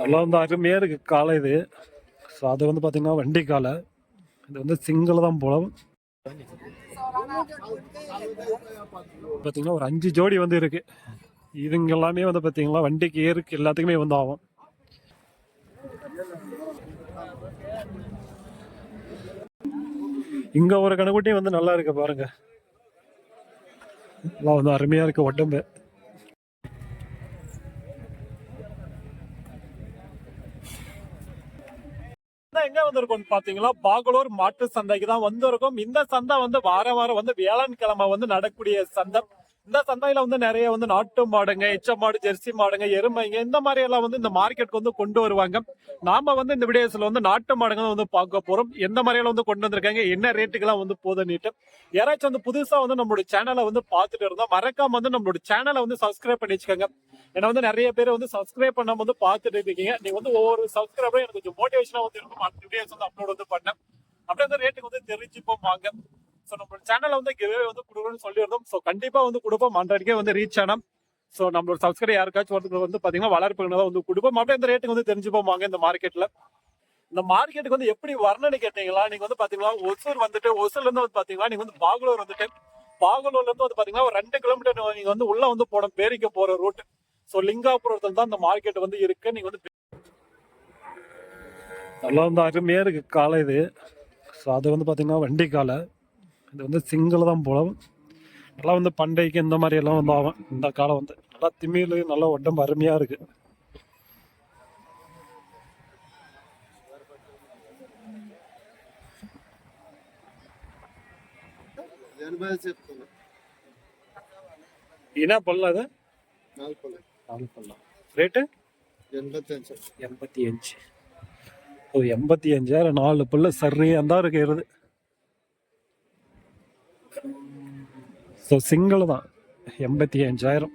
நல்லா வந்து அருமையாக இருக்குது காலை இது. ஸோ அது வந்து பார்த்திங்கன்னா வண்டி காலை. இது வந்து சிங்கிள் தான் போல. பார்த்தீங்கன்னா ஒரு அஞ்சு ஜோடி வந்து இருக்குது இதுங்க எல்லாமே வந்து பார்த்திங்கன்னா வண்டிக்கு ஏருக்கு எல்லாத்துக்குமே வந்து ஆகும். இங்க ஒரு கணக்குட்டி வந்து நல்லா இருக்கு பாருங்க. எல்லாம் வந்து அருமையா இருக்கு உடம்பு. எங்க வந்திருக்கோம் பாத்தீங்களா? பாகலூர் மாட்டு சந்தைக்கு தான் வந்திருக்கோம். இந்த சந்தை வந்து வார வாரம் வந்து வியாழன்கிழமை வந்து நடக்கூடிய சந்தை. இந்த சந்தையில வந்து நிறைய வந்து நாட்டு மாடுங்க எச்ச மாடு ஜெர்சி மாடுங்க எருமைங்க இந்த மாதிரி எல்லாம் வந்து இந்த மார்க்கெட்டுக்கு வந்து கொண்டு வருவாங்க. நாம வந்து இந்த வீடியோஸ்ல வந்து நாட்டு மாடுங்க வந்து பார்க்க போறோம். எந்த மாதிரியெல்லாம் வந்து கொண்டு வந்திருக்காங்க என்ன ரேட்டுக்கெல்லாம் வந்து போதுன்னுட்டு யாராச்சும் வந்து புதுசா வந்து நம்மளோட சேனலை வந்து பார்த்துட்டு இருந்தா மறக்காம வந்து நம்மளோட சேனலை வந்து சப்ஸ்கிரைப் பண்ணி வச்சுக்கோங்க. ஏன்னா வந்து நிறைய பேர் வந்து சப்ஸ்கிரைப் பண்ணாம வந்து பார்த்துட்டு இருக்கீங்க. நீங்க வந்து ஒவ்வொரு சப்ஸ்கிரைபரும் எனக்கு கொஞ்சம் மோட்டிவேஷனா வந்து இருக்கும். அடுத்த வீடியோஸ் வந்து அப்லோட் வந்து பண்ணேன். அப்படியே அந்த ரேட்டுக்கு வந்து தெரிஞ்சுப்போம் வாங்க. ஸோ நம்ம சேனல்ல வந்து கிவே வந்து கொடுக்கணும்னு சொல்லியிருந்தோம். ஸோ கண்டிப்பாக வந்து கொடுப்போம். ஹண்ட்ரட்கே வந்து ரீச் ஆனால் ஸோ நம்மளோட சப்ஸ்கிரைப் யாருக்காச்சும் ஒருத்தர் வந்து பார்த்தீங்கன்னா வளர்ப்புகள் தான் வந்து கொடுப்போம். அப்படியே இந்த ரேட்டுக்கு வந்து தெரிஞ்சுப்போம் வாங்க இந்த மார்க்கெட்டில் இந்த மார்க்கெட்டுக்கு வந்து எப்படி வரணும்னு கேட்டீங்களா? நீங்கள் வந்து பார்த்தீங்கன்னா ஒசூர் வந்துட்டு ஒசூர்லேருந்து வந்து பார்த்தீங்கன்னா நீங்கள் வந்து பாகலூர் வந்துட்டு. பாகலூர்லேருந்து வந்து பார்த்தீங்கன்னா ஒரு ரெண்டு கிலோமீட்டர் நீங்கள் வந்து உள்ளே வந்து போன பேரிக்க போகிற ரூட் ஸோ லிங்காபுரத்தில் தான் இந்த மார்க்கெட் வந்து இருக்கு. நீங்கள் வந்து நல்லா வந்து அருமையாக இருக்குது காலை இது. ஸோ அது வந்து பார்த்தீங்கன்னா வண்டி காலை. இது வந்து சிங்கிள் தான் போல. நல்லா வந்து பண்டைக்கு இந்த மாதிரி எல்லாம் வந்து ஆகும். இந்த காலம் வந்து நல்லா திமிழ் நல்லா உடம்பு அருமையாக இருக்குது என்ன பண்ணலாம் அது? நாலு பண்ணலாம் நாலு பண்ணலாம் ரேட்டு எண்பத்தி அஞ்சு. ஓ எண்பத்தி அஞ்சாயிரம் நாலு புள்ள சரியாக தான் இருக்கிறது. ஸோ சிங்கிள் தான். எண்பத்தி அஞ்சாயிரம்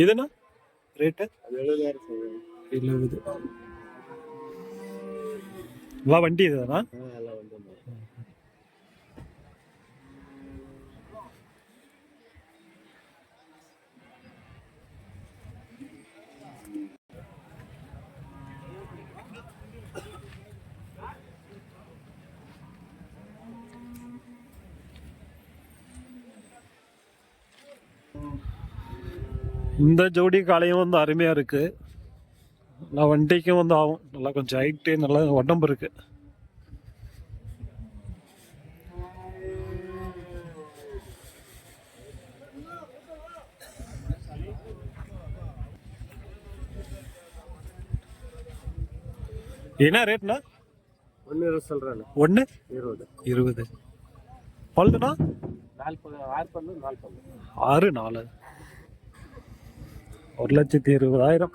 இதுனா ரேட்டு எழுபது. வா வண்டி இதுதானா இந்த ஜோடி காலையும் வந்து அருமையா இருக்கு. நல்லா வண்டிக்கும் வந்து ஆகும். நல்லா கொஞ்சம் ஹைட்டு நல்லா உடம்பு இருக்கு. என்ன ரேட்னா ஒன்று இருபது சொல்கிறேன் ஒன்று இருபது. இருபது. பல்லுனா நாலு ஆறு பல்லு நாலு பல்லு. ஆறு நாலு. ஒரு லட்சத்தி இருபதாயிரம்.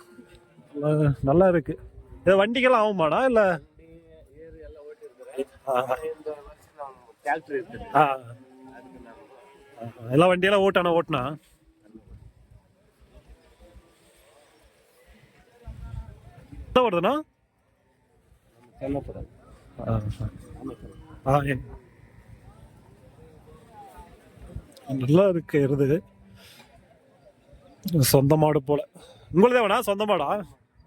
நல்லா- இருக்கு. இது வண்டிக்கெல்லாம் ஆகுமாடா இல்லை? எல்லாம் ஆ. எல்லாம் வண்டியெல்லாம் ஓட்டானா ஓட்டினா? என்ன வருதுண்ணா? ஆ, ஆ. நல்லா இருக்கு இருது சொந்த மாடு போல. உங்களுதே வேணா சொந்த மாடா?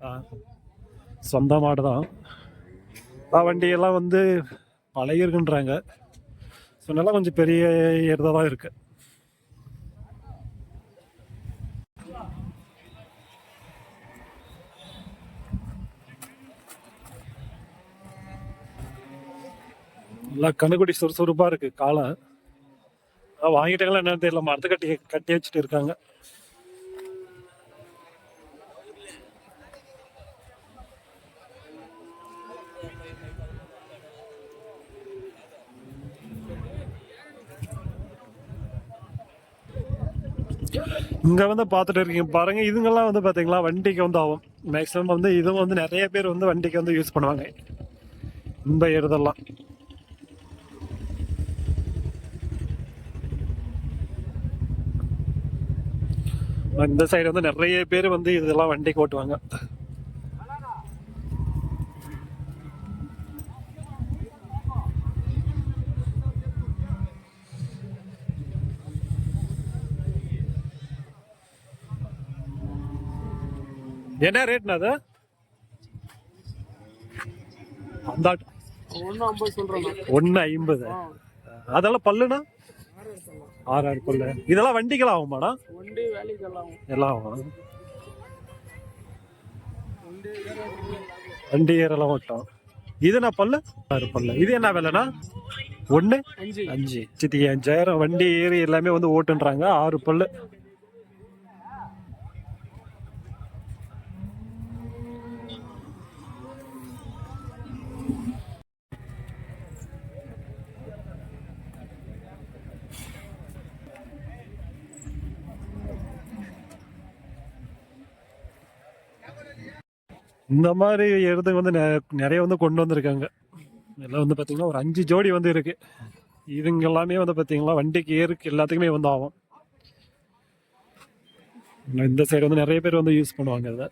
ஆ. சொந்த மாடு தான் வண்டியெல்லாம் வந்து பழகிருக்குன்றாங்க. ஸோ நல்லா கொஞ்சம் பெரிய எருதாக தான் இருக்கு. நல்லா கண்ணுக்குடி சுறுசுறுப்பாக இருக்குது காலம் வாங்கிட்டேங்களா வாங்கிட்டாங்களா என்னன்னு தெரியல மரத்தை கட்டி கட்டி வச்சுட்டு இருக்காங்க. இங்கே வந்து பார்த்துட்டு இருக்கீங்க. பாருங்க இதுங்கெல்லாம் வந்து பார்த்தீங்களா வண்டிக்கு வந்து ஆகும். மேக்ஸிமம் வந்து இதுவும் வந்து நிறைய பேர் வந்து வண்டிக்கு வந்து யூஸ் பண்ணுவாங்க. இந்த எருதெல்லாம் இந்த சைடு வந்து நிறைய பேர் வந்து இதெல்லாம் வண்டிக்கு ஓட்டுவாங்க. என்ன ரேட்னா அது? அந்த ஒன்றும் ஐம்பது. அதெல்லாம் பல்லுனா ஆறு ஆறு பல்லு. இதெல்லாம் வண்டிக்கெல்லாம் ஆகுமாடா எல்லாம் ஆகும்? வண்டி ஏறலாம் ஓட்டம் இது என்ன பல்லு? ஆறு பல்லு. இது என்ன விலைனா ஒன்று அஞ்சு. அஞ்சு. சித்தி அஞ்சாயிரம். வண்டி ஏறி எல்லாமே வந்து ஓட்டுன்றாங்க. ஆறு பல்லு. இந்த மாதிரி இடத்துக்கு வந்து நெ- நிறைய வந்து கொண்டு வந்திருக்காங்க. இதெல்லாம் வந்து பார்த்தீங்கன்னா ஒரு அஞ்சு ஜோடி வந்து இருக்குது இதுங்க எல்லாமே வந்து பார்த்தீங்களா வண்டிக்கு ஏருக்கு எல்லாத்துக்குமே வந்து ஆகும். இந்த சைடு வந்து நிறைய பேர் வந்து யூஸ் பண்ணுவாங்க இதை.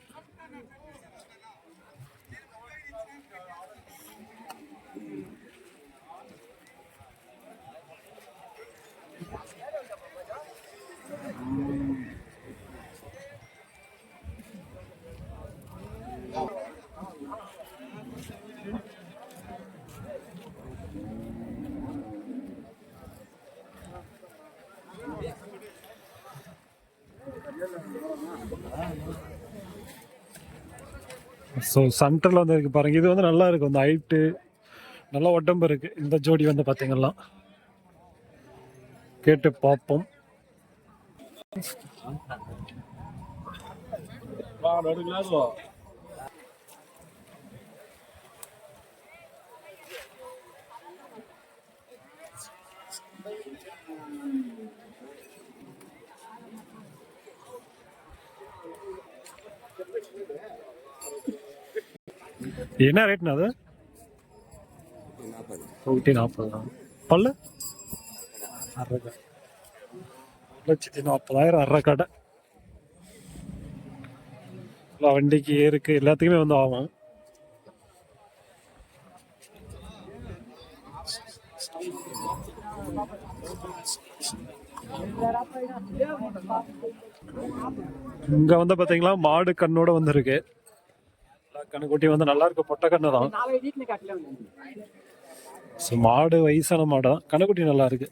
ஸோ சென்டரில் வந்து இருக்கு பாருங்க. இது வந்து நல்லா இருக்கு. இந்த ஹைட்டு நல்ல உடம்பு இருக்கு. இந்த ஜோடி வந்து பார்த்தீங்கன்னா கேட்டு பார்ப்போம் என்ன ரேட்னா அது? நூற்றி நாற்பது பல்லு? அரை லட்சத்தி நாற்பதாயிரம் அரை கடை எல்லாம் வண்டிக்கு ஏருக்கு எல்லாத்துக்குமே வந்து ஆகும். இங்க வந்து பாத்தீங்களா மாடு கண்ணோட வந்திருக்கு. கண்ணுக்குட்டி வந்து நல்லா இருக்கு பொட்டை கண்ணு தான் ஸோ மாடு வயசான மாடு. தான் கண்ணுக்குட்டி நல்லா இருக்கு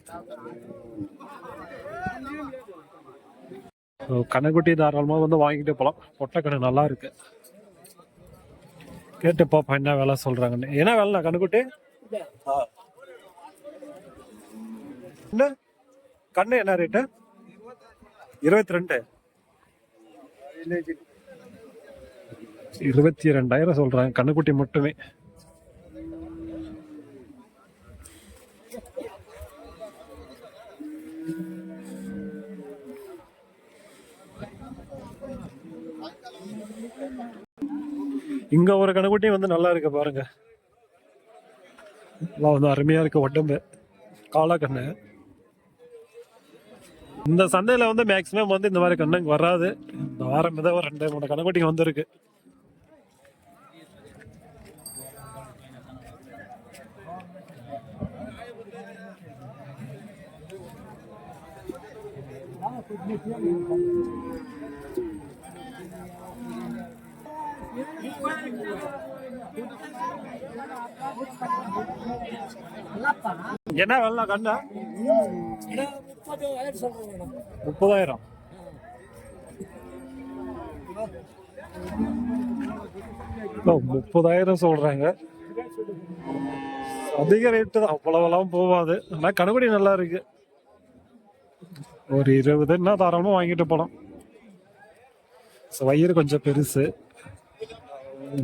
ஸோ கண்ணுக்குட்டி தாராளமாக வந்து வாங்கிட்டு போகலாம் பொட்டை கண்ணு நல்லா இருக்கு கேட்டு பாப்பா என்ன வேலை சொல்றாங்கன்னு. என்ன வேலைண்ணா கண்ணுக்குட்டி? என்ன? கண்ணு என்ன ரேட்டு? இருபத்தி ரெண்டு. இருபத்தி ரெண்டாயிரம் சொல்றாங்க கண்ணுக்குட்டி மட்டுமே. இங்க ஒரு கணக்குட்டியும் வந்து நல்லா இருக்கு பாருங்க. எல்லாம் வந்து அருமையா இருக்கு உடம்பு. காளா கண்ணு. இந்த சந்தையில வந்து மேக்சிமம் வந்து இந்த மாதிரி கண்ணுங்க வராது. இந்த வாரம் ஏதோ ஒரு ரெண்டு மூணு கணக்குட்டிங்க வந்திருக்கு. என்ன வேலை கண்டா முப்பதாயிரம். முப்பதாயிரம் சொல்றாங்க. அதிக ரேட்டு தான் அவ்வளவெல்லாம் போகாது. ஆனா கடுபடி நல்லா இருக்கு. ஒரு இருபதுன்னா தாராளமாக வாங்கிட்டு போகலாம் ஸோ வயிறு கொஞ்சம் பெருசு.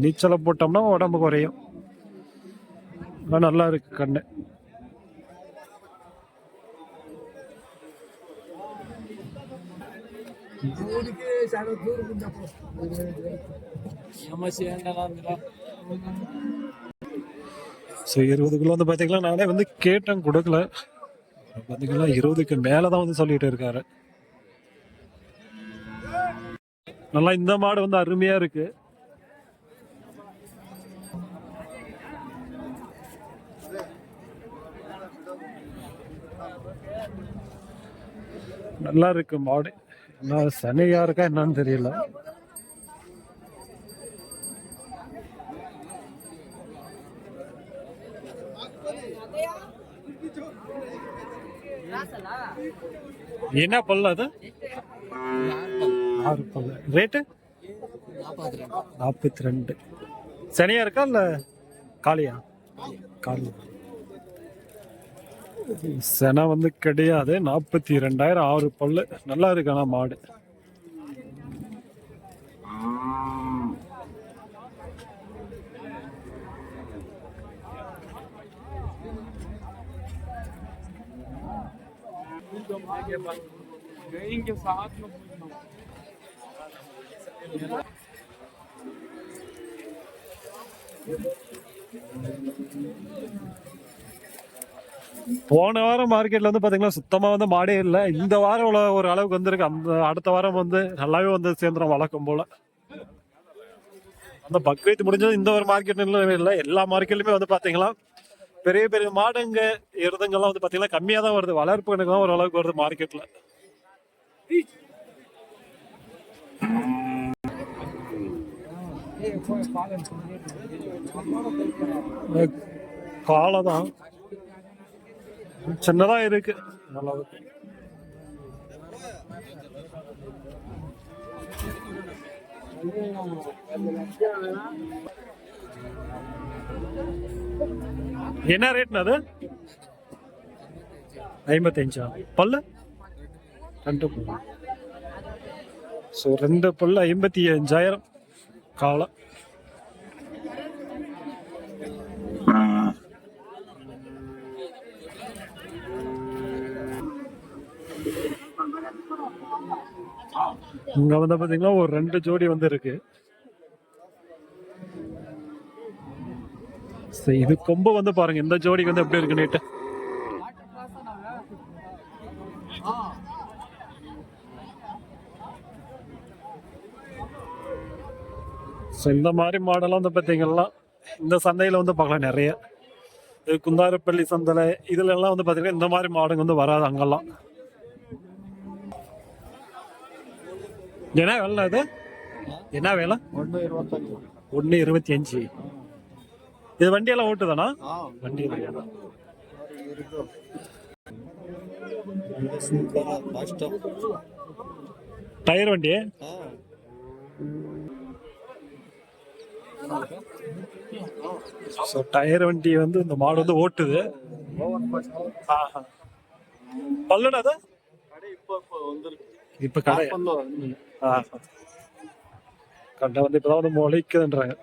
நீச்சலை போட்டோம்னா உடம்பு குறையும். ஆனால் நல்லா இருக்கு கண்ணு. ஸோ இருபது கிலோ வந்து பார்த்தீங்கன்னா நானே வந்து கேட்டேன் கொடுக்கல. பார்த்தீங்கன்னா இருபதுக்கு மேலே தான் வந்து சொல்லிட்டு இருக்காரு. நல்லா இந்த மாடு வந்து அருமையா இருக்கு. நல்லா இருக்கு மாடு. என்ன சனியா இருக்கா என்னன்னு தெரியல. என்ன பல்லு அது? ஆறு பல்லு. ரேட்டு? நாற்பத்தி ரெண்டு. சனியா இருக்கா இல்ல காளியா காளி செனை வந்து கிடையாது. நாற்பத்தி ரெண்டாயிரம் ஆறு பல்லு. நல்லா இருக்கு மாடு. इनके साथ में போன வாரம் மார்க்கெட்ல வந்து பாத்தீங்கன்னா சுத்தமா வந்து மாடே இல்லை இந்த வாரம் உள்ள ஒரு அளவுக்கு வந்திருக்கு அந்த அடுத்த வாரம் வந்து நல்லாவே வந்து சேர்ந்துடும் வழக்கம் போல அந்த பக்ரீத் முடிஞ்சது இந்த ஒரு மார்க்கெட் இல்லை எல்லா மார்க்கெட்லயுமே வந்து பாத்தீங்கன்னா பெரிய பெரிய மாடுங்க எருதுங்கெல்லாம் வந்து பார்த்தீங்கன்னா கம்மியாக தான் வருது. வளர்ப்பு கணக்கு தான் ஓரளவுக்கு வருது மார்க்கெட்டில் காலை தான் சின்னதாக இருக்கு. நல்லா இருக்கு. என்ன ரேட்னா அது? ஐம்பத்தஞ்சா? பல்லு? ரெண்டு பல்லு. ஸோ ரெண்டு பல்லு ஐம்பத்தி அஞ்சாயிரம் காலை. இங்க வந்து பாத்தீங்கன்னா ஒரு ரெண்டு ஜோடி வந்து இருக்கு. சரி, இது கொம்பு வந்து பாருங்க. இந்த ஜோடி வந்து எப்படி இருக்கு நீட்டு ஸோ இந்த மாதிரி மாடெல்லாம் வந்து பார்த்தீங்கன்னா இந்த சந்தையில் வந்து பார்க்கலாம் நிறைய. இது குந்தாரப்பள்ளி சந்தை இதுல எல்லாம் வந்து பார்த்தீங்கன்னா இந்த மாதிரி மாடுங்க வந்து வராது அங்கெல்லாம். என்ன வேலை இது? என்ன வேலை? ஒன்று இருபத்தஞ்சு. ஒன்று இருபத்தி அஞ்சு. இது வண்டியெல்லாம் ஓட்டுதானா? வண்டி டயர் வண்டி? ஸோ டயர் வண்டி வந்து இந்த மாடு வந்து ஓட்டுது. பல்லுடா அது? இப்போ கடை. கடை வந்து இப்பதான் வந்து முளைக்குதுன்றாங்க.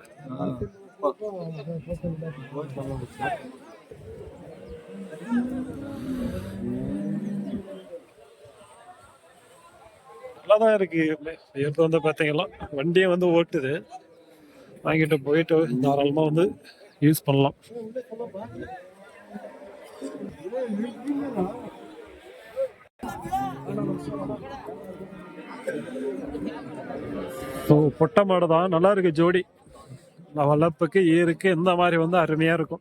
நல்லாதான் இருக்கு. எடுத்து வந்து பாத்தீங்கன்னா வண்டியை வந்து ஓட்டுது. வாங்கிட்டு போயிட்டு தாராளமா வந்து யூஸ் பண்ணலாம். ஸோ பொட்டை மாடு தான் நல்லா இருக்கு ஜோடி. இந்த வளர்ப்புக்கு ஈருக்கு இந்த மாதிரி வந்து அருமையா இருக்கும்.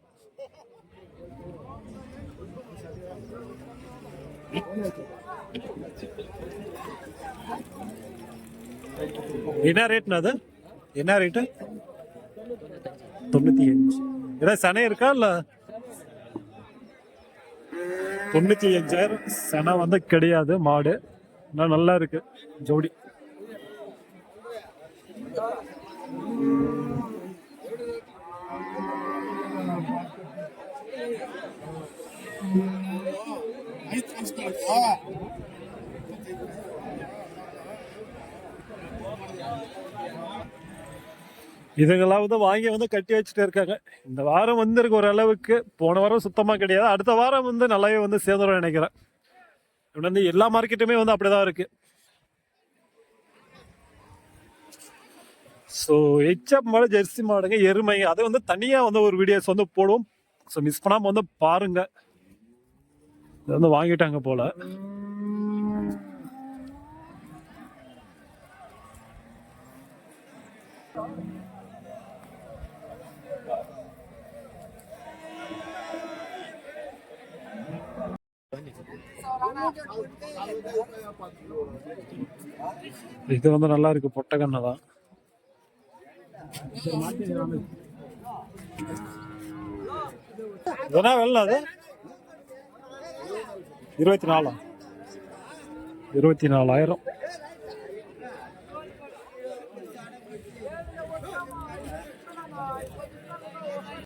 என்ன ரேட்னா அது? என்ன ரேட்டு தொண்ணூத்தி அஞ்சு. ஏதாவது சனை இருக்கா இல்ல? தொண்ணூத்தி அஞ்சாயிரம். சனை வந்து கிடையாது மாடு. ஆனால் நல்லா இருக்கு. ஜோடி. இதுங்களாவது வாங்கி வந்து கட்டி வச்சுட்டு இருக்காங்க. இந்த வாரம் வந்து இருக்கு ஒரு அளவுக்கு. போன வாரம் சுத்தமாக கிடையாது. அடுத்த வாரம் வந்து நல்லாவே வந்து சேர்ந்துடும் நினைக்கிறேன். இப்படி வந்து எல்லா மார்க்கெட்டுமே வந்து அப்படிதான் இருக்கு. ஸோ ஹெச்எப் மாடு ஜெர்சி மாடுங்க எருமை அதை வந்து தனியாக வந்து ஒரு வீடியோஸ் வந்து போடுவோம். ஸோ மிஸ் பண்ணாமல் வந்து பாருங்கள் இது வந்து வாங்கிட்டாங்க போல. இது வந்து நல்லா இருக்கு பொட்டக்கண்ணை தான். என்ன வெள்ள அது? இருபத்தி நாலா? இருபத்தி நாலாயிரம்.